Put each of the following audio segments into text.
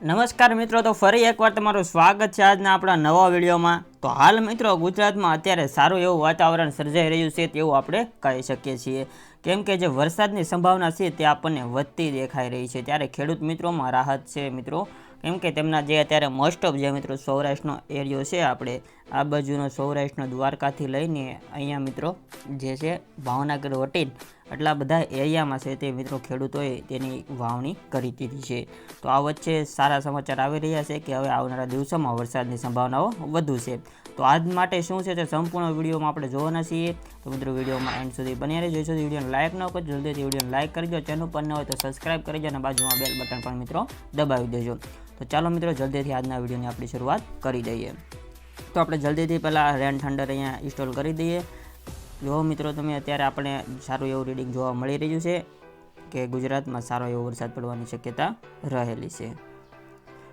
નમસ્કાર મિત્રો, તો ફરી એકવાર તમારું સ્વાગત છે આજના આપણા નવા વિડીયોમાં. તો હાલ મિત્રો, ગુજરાતમાં અત્યારે સારું એવું વાતાવરણ સર્જાઈ રહ્યું છે તેવું આપણે કહી શકીએ છીએ. કેમ કે જે વરસાદની સંભાવના છે તે આપણને વધતી દેખાઈ રહી છે. ત્યારે ખેડૂત મિત્રોમાં રાહત છે મિત્રો. કેમ કે તેમના જે અત્યારે મોસ્ટ ઓફ જે મિત્રો સૌરાષ્ટ્રનો એરિયો છે, આપણે આ બાજુનો સૌરાષ્ટ્રનો દ્વારકાથી લઈને અહીંયા મિત્રો જે છે ભાવનગર વટીન, આટલા બધા એરિયામાં છે તે મિત્રો ખેડૂતોએ તેની વાવણી કરી દીધી છે. તો આ વચ્ચે સારા સમાચાર આવી રહ્યા છે કે હવે આવનારા દિવસોમાં વરસાદની સંભાવનાઓ વધુ છે. તો આજ માટે શું છે તે સંપૂર્ણ વિડીયોમાં આપણે જોવાના છીએ. તો મિત્રો, વિડીયોમાં એન્ડ સુધી બન્યા રહેજો. જો વિડીયોને લાઇક ન કરજો જલ્દીથી વિડીયોને લાઇક કરી દો. ચેનલ પર ન હોય તો સબસ્ક્રાઇબ કરી અને બાજુમાં બેલ બટન પણ મિત્રો દબાવી દેજો. તો ચાલો મિત્રો, જલ્દીથી આજના વિડીયોની આપણી શરૂઆત કરી દઈએ. તો આપણે જલ્દીથી પહેલાં રેન થંડર અહીંયા ઇન્સ્ટોલ કરી દઈએ. જો મિત્રો, તમે અત્યારે આપણે સારું એવું રીડિંગ જોવા મળી રહ્યું છે કે ગુજરાતમાં સારો એવો વરસાદ પડવાની શક્યતા રહેલી છે.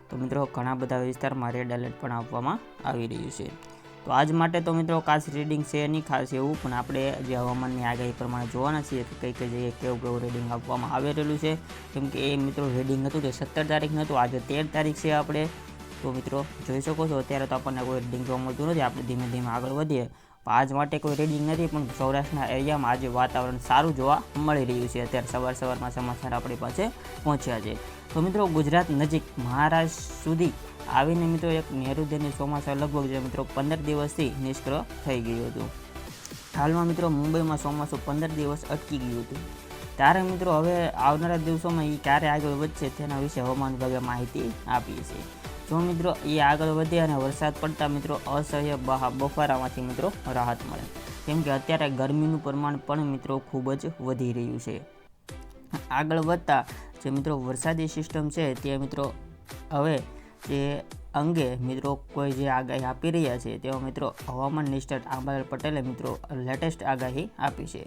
તો મિત્રો, ઘણા બધા વિસ્તારમાં રેડ એલર્ટ પણ આપવામાં આવી રહ્યું છે. તો આજ માટે તો મિત્રો ખાસ રીડિંગ છે નહીં ખાસ એવું, પણ આપણે જે હવામાનની આગાહી પ્રમાણે જોવાના છીએ કે કઈ કઈ જગ્યાએ કેવું કેવું રીડિંગ આપવામાં આવી રહેલું છે. કેમ કે એ મિત્રો રીડિંગ હતું તે સત્તર તારીખનું હતું, આજે તેર તારીખ છે આપણે. તો મિત્રો જોઈ શકો છો, અત્યારે તો આપણને કોઈ રીડિંગ જોવા મળતું નથી, આપણે ધીમે ધીમે આગળ વધીએ. આજ માટે કોઈ રીડિંગ નથી, પણ સૌરાષ્ટ્રના એરિયામાં આજે વાતાવરણ સારું જોવા મળી રહ્યું છે. અત્યારે સવાર સવારમાં સમાચાર આપણી પાસે પહોંચ્યા છે. તો મિત્રો ગુજરાત નજીક મહારાષ્ટ્ર સુધી આવીને મિત્રો એક નેરુદેની ચોમાસા લગભગ જે મિત્રો પંદર દિવસથી નિષ્ક્રિય થઈ ગયું હતું. હાલમાં મિત્રો મુંબઈમાં ચોમાસું પંદર દિવસ અટકી ગયું હતું. ત્યારે મિત્રો હવે આવનારા દિવસોમાં એ ક્યારે આગળ વધશે તેના વિશે હવામાન વિભાગે માહિતી આપી છે. જો મિત્રો એ આગળ વધે અને વરસાદ પડતા મિત્રો અસહ્ય બફારામાંથી મિત્રો રાહત મળે. કેમ કે અત્યારે ગરમીનું પ્રમાણ પણ મિત્રો ખૂબ જ વધી રહ્યું છે. આગળ વધતા જે મિત્રો વરસાદી સિસ્ટમ છે તે મિત્રો હવે જે અંગે મિત્રો કોઈ જે આગાહી આપી રહ્યા છે, તેઓ મિત્રો હવામાન નિષ્ણાત આંબાલાલ પટેલે મિત્રો લેટેસ્ટ આગાહી આપી છે.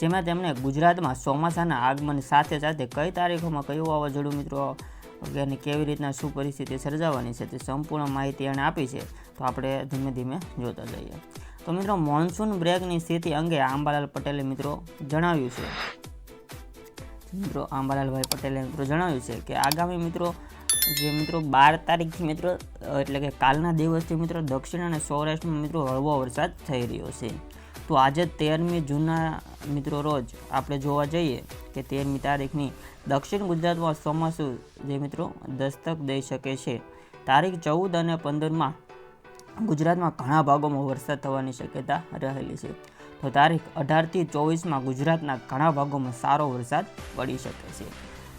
જેમાં તેમણે ગુજરાતમાં ચોમાસાના આગમન સાથે સાથે કઈ તારીખોમાં કયું વાવાઝોડું મિત્રો અને કેવી રીતના શું પરિસ્થિતિ સર્જાવાની છે તે સંપૂર્ણ માહિતી એણે આપી છે. તો આપણે ધીમે ધીમે જોતા જઈએ. તો મિત્રો મોન્સૂન બ્રેકની સ્થિતિ અંગે આંબાલાલ પટેલે મિત્રો જણાવ્યું છે. મિત્રો આંબાલાલભાઈ પટેલે મિત્રો જણાવ્યું છે કે આગામી મિત્રો જે મિત્રો બાર તારીખથી મિત્રો, એટલે કે કાલના દિવસથી મિત્રો દક્ષિણ અને સૌરાષ્ટ્રમાં મિત્રો હળવો વરસાદ થઈ રહ્યો છે. તો આજે તેરમી જૂનના મિત્રો રોજ આપણે જોવા જઈએ કે તેરમી તારીખની દક્ષિણ ગુજરાતમાં ચોમાસું જે મિત્રો દસ્તક દઈ શકે છે. તારીખ ચૌદ અને પંદરમાં ગુજરાતમાં ઘણા ભાગોમાં વરસાદ થવાની શક્યતા રહેલી છે. તો તારીખ અઢારથી ચોવીસમાં ગુજરાતના ઘણા ભાગોમાં સારો વરસાદ પડી શકે છે.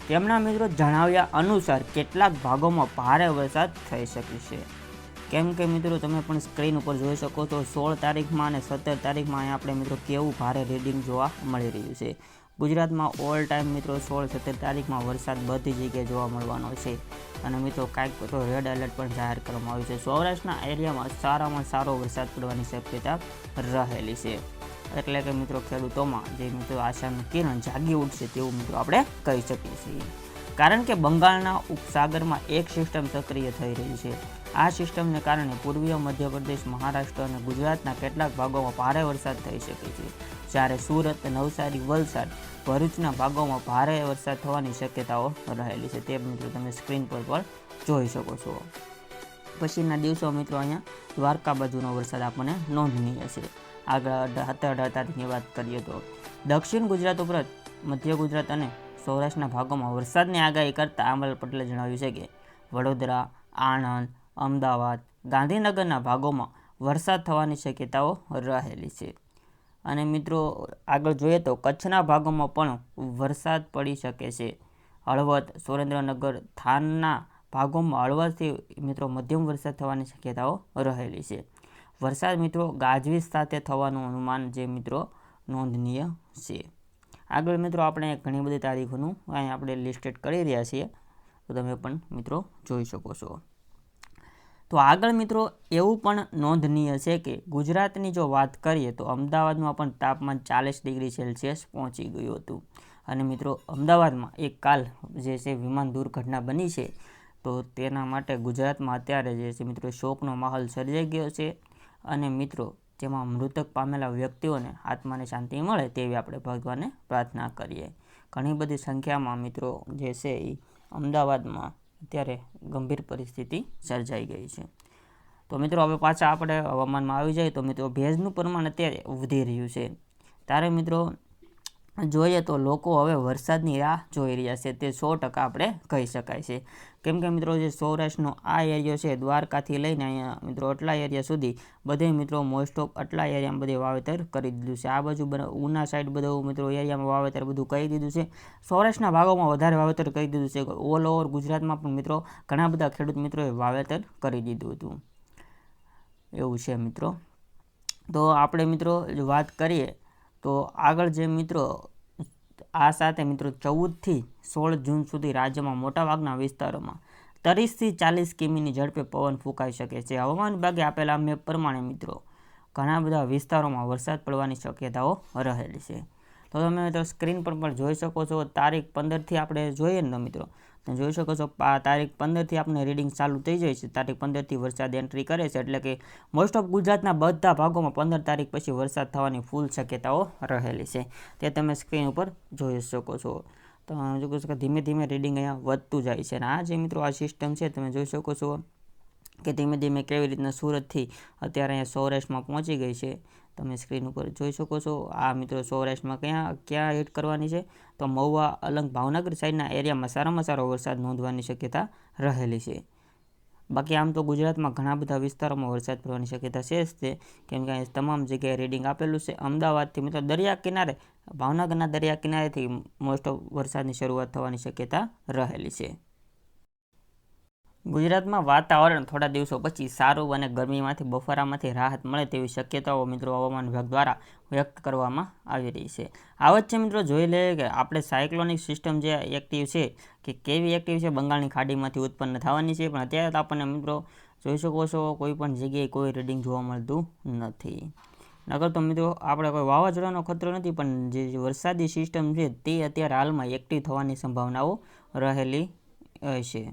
તેમના મિત્રો જણાવ્યા અનુસાર કેટલાક ભાગોમાં ભારે વરસાદ થઈ શકે છે. કેમ કે મિત્રો, તમે પણ સ્ક્રીન ઉપર જોઈ શકો છો, સોળ તારીખમાં અને સત્તર તારીખમાં આપણે મિત્રો કેવું ભારે રીડિંગ જોવા મળી રહ્યું છે. ગુજરાતમાં ઓલ ટાઈમ મિત્રો સોળ સત્તર તારીખમાં વરસાદ બધી જગ્યાએ જોવા મળવાનો છે. અને મિત્રો, કાંઈક તો રેડ એલર્ટ પણ જાહેર કરવામાં આવ્યું છે. સૌરાષ્ટ્રના એરિયામાં સારામાં સારો વરસાદ પડવાની શક્યતા રહેલી છે. એટલે કે મિત્રો ખેડૂતોમાં જે મિત્રો આશાનું કિરણ જાગી ઉઠશે તેવું મિત્રો આપણે કહી શકીએ છીએ. કારણ કે બંગાળના ઉપસાગરમાં એક સિસ્ટમ સક્રિય થઈ રહી છે. આ સિસ્ટમને કારણે પૂર્વીય મધ્યપ્રદેશ, મહારાષ્ટ્ર અને ગુજરાતના કેટલાક ભાગોમાં ભારે વરસાદ થઈ શકે છે. જ્યારે સુરત, નવસારી, વલસાડ ભરૂચના ભાગોમાં ભારે વરસાદ થવાની શક્યતાઓ રહેલી છે. તે મિત્રો તમે સ્ક્રીન પર પણ જોઈ શકો છો. પછીના દિવસો મિત્રો અહીંયા દ્વારકા બાજુનો વરસાદ આપણને નોંધનીય છે. આગળ હતા અઢાર વાત કરીએ તો. દક્ષિણ ગુજરાત ઉપરાંત મધ્ય ગુજરાત અને સૌરાષ્ટ્રના ભાગોમાં વરસાદની આગાહી કરતાં આંબલ પટેલે જણાવ્યું છે કે વડોદરા, આણંદ, અમદાવાદ, ગાંધીનગરના ભાગોમાં વરસાદ થવાની શક્યતાઓ રહેલી છે. અને મિત્રો, આગળ જોઈએ તો કચ્છના ભાગોમાં પણ વરસાદ પડી શકે છે. હળવદ, સુરેન્દ્રનગર, થાનના ભાગોમાં હળવદથી મિત્રો મધ્યમ વરસાદ થવાની શક્યતાઓ રહેલી છે. વરસાદ મિત્રો ગાજવીજ સાથે થવાનું અનુમાન જે મિત્રો નોંધનીય છે. આગળ મિત્રો આપણે ઘણી બધી તારીખોનું અહીં આપણે લિસ્ટેડ કરી રહ્યા છીએ. તો તમે પણ મિત્રો જોઈ શકો છો. તો આગળ મિત્રો એવું પણ નોંધનીય છે કે ગુજરાતની જો વાત કરીએ તો અમદાવાદમાં પણ તાપમાન ચાલીસ ડિગ્રી સેલ્સિયસ પહોંચી ગયું હતું. અને મિત્રો અમદાવાદમાં એક કાલ જે છે વિમાન દુર્ઘટના બની છે. તો તેના માટે ગુજરાતમાં અત્યારે જે છે મિત્રો શોકનો માહોલ સર્જાઈ ગયો છે. અને મિત્રો, જેમાં મૃતક પામેલા વ્યક્તિઓને આત્માને શાંતિ મળે તેવી આપણે ભગવાનને પ્રાર્થના કરીએ. ઘણી બધી સંખ્યામાં મિત્રો જે છે એ અમદાવાદમાં અત્યારે ગંભીર પરિસ્થિતિ સર્જાઈ ગઈ છે. તો મિત્રો, હવે પાછા આપણે હવામાનમાં આવી જાય તો મિત્રો, ભેજનું પ્રમાણ અત્યારે વધી રહ્યું છે. ત્યારે મિત્રો જોઈએ તો લોકો હવે વરસાદની રાહ જોઈ રહ્યા છે. તે સો ટકા આપણે કહી શકાય છે. કેમ કે મિત્રો, જે સૌરાષ્ટ્રનો આ એરિયો છે, દ્વારકાથી લઈને અહીંયા મિત્રો આટલા એરિયા સુધી બધે મિત્રો મોસ્ટ ઓફ આટલા એરિયામાં બધે વાવેતર કરી દીધું છે. આ બાજુ ઉના સાઈડ બધું મિત્રો એરિયામાં વાવેતર બધું કરી દીધું છે. સૌરાષ્ટ્રના ભાગોમાં વધારે વાવેતર કરી દીધું છે. ઓલ ઓવર ગુજરાતમાં પણ મિત્રો ઘણા બધા ખેડૂત મિત્રોએ વાવેતર કરી દીધું હતું. એવું છે મિત્રો. તો આપણે મિત્રો વાત કરીએ તો આગળ જે મિત્રો, આ સાથે મિત્રો ચૌદથી સોળ જૂન સુધી રાજ્યમાં મોટાભાગના વિસ્તારોમાં ત્રીસથી ચાલીસ કિમીની ઝડપે પવન ફૂંકાઈ શકે છે. હવામાન વિભાગે આપેલા મેપ પ્રમાણે મિત્રો, ઘણા બધા વિસ્તારોમાં વરસાદ પડવાની શક્યતાઓ રહેલી છે. તો તમે મિત્રો સ્ક્રીન પર પણ જોઈ શકો છો. તારીખ પંદરથી આપણે જોઈએ ને મિત્રો તમે જોઈ શકો છો તારીખ પંદરથી આપણે રીડિંગ ચાલુ થઈ જાય છે. તારીખ પંદરથી વરસાદ એન્ટ્રી કરે છે, એટલે કે મોસ્ટ ઓફ ગુજરાતના બધા ભાગોમાં પંદર તારીખ પછી વરસાદ થવાની ફૂલ શક્યતાઓ રહેલી છે. તે તમે સ્ક્રીન ઉપર જોઈ શકો છો. તો જોઈ શકો ધીમે ધીમે રીડિંગ અહીંયા વધતું જાય છે. અને આ જે મિત્રો આ સિસ્ટમ છે, તમે જોઈ શકો છો કે ધીમે ધીમે કેવી રીતના સુરતથી અત્યારે અહીંયા સૌરાષ્ટ્રમાં પહોંચી ગઈ છે. તમે સ્ક્રીન ઉપર જોઈ શકો છો. આ મિત્રો સૌરાષ્ટ્રમાં ક્યાં ક્યાં હિટ કરવાની છે? તો મહુવા અલંગ ભાવનગર સાઈડના એરિયામાં સારામાં સારો વરસાદ નોંધવાની શક્યતા રહેલી છે. બાકી આમ તો ગુજરાતમાં ઘણા બધા વિસ્તારોમાં વરસાદ પડવાની શક્યતા છે જ તે. કેમ કે તમામ જગ્યાએ રીડિંગ આપેલું છે. અમદાવાદથી મિત્રો દરિયા કિનારે, ભાવનગરના દરિયા કિનારેથી મોસ્ટ ઓફ વરસાદની શરૂઆત થવાની શક્યતા રહેલી છે. ગુજરાતમાં વાતાવરણ થોડા દિવસો પછી સારું અને ગરમીમાંથી બફારામાંથી રાહત મળે તેવી શક્યતાઓ મિત્રો હવામાન વિભાગ દ્વારા વ્યક્ત કરવામાં આવી રહી છે. આ વચ્ચે મિત્રો જોઈ લઈએ કે આપણે સાયક્લોનિક સિસ્ટમ જે એક્ટિવ છે કે કેવી એક્ટિવ છે બંગાળની ખાડીમાંથી ઉત્પન્ન થવાની છે, પણ અત્યારે આપણને મિત્રો જોઈ શકો છો કોઈ પણ જગ્યાએ કોઈ રીડિંગ જોવા મળતું નથી. નગર તો મિત્રો આપણે કોઈ વાવાઝોડાનો ખતરો નથી, પણ જે વરસાદી સિસ્ટમ છે તે અત્યારે હાલમાં એક્ટિવ થવાની સંભાવનાઓ રહેલી છે.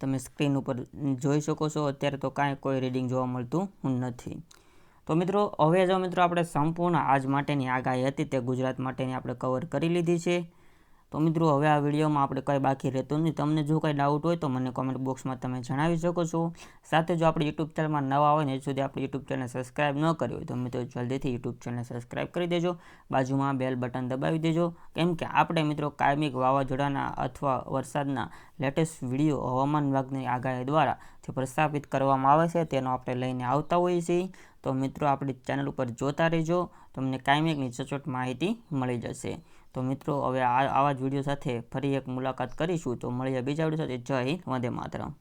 તમે સ્ક્રીન ઉપર જોઈ શકો છો. અત્યારે તો કાંઈ કોઈ રીડિંગ જોવા મળતું નથી. તો મિત્રો, હવે જો મિત્રો, આપણે સંપૂર્ણ આજ માટેની આગાહી હતી. તે ગુજરાત માટેની આપણે કવર કરી લીધી છે. તો મિત્રો, હવે આ વિડીયોમાં આપણે કંઈ બાકી રહેતું નથી. તમને જો કંઈ ડાઉટ હોય તો મને કોમેન્ટ બોક્સમાં તમે જણાવી શકો છો. સાથે જો આપણે યુટ્યુબ ચેનલમાં નવા હોય ને સુધી આપણે યુટ્યુબ ચેનલ સબસ્ક્રાઇબ ન કરી હોય તો મિત્રો જલ્દીથી યુટ્યુબ ચેનલ સબસ્ક્રાઇબ કરી દેજો. બાજુમાં બેલ બટન દબાવી દેજો. કેમ કે આપણે મિત્રો કાયમિક વાવાઝોડાના અથવા વરસાદના લેટેસ્ટ વીડિયો હવામાન વિભાગની આગાહી દ્વારા જે પ્રસ્થાપિત કરવામાં આવે છે, તેનો આપણે લઈને આવતા હોઈએ છીએ. તો મિત્રો, આપણી ચેનલ ઉપર જોતા રહેજો. તમને કાયમિકની સચોટ માહિતી મળી જશે. તો મિત્રો, હવે આ આવા જ વીડિયો સાથે ફરી એક મુલાકાત કરીશું. તો મળીએ બીજા વીડિયો સાથે. જય વંદે માતરમ.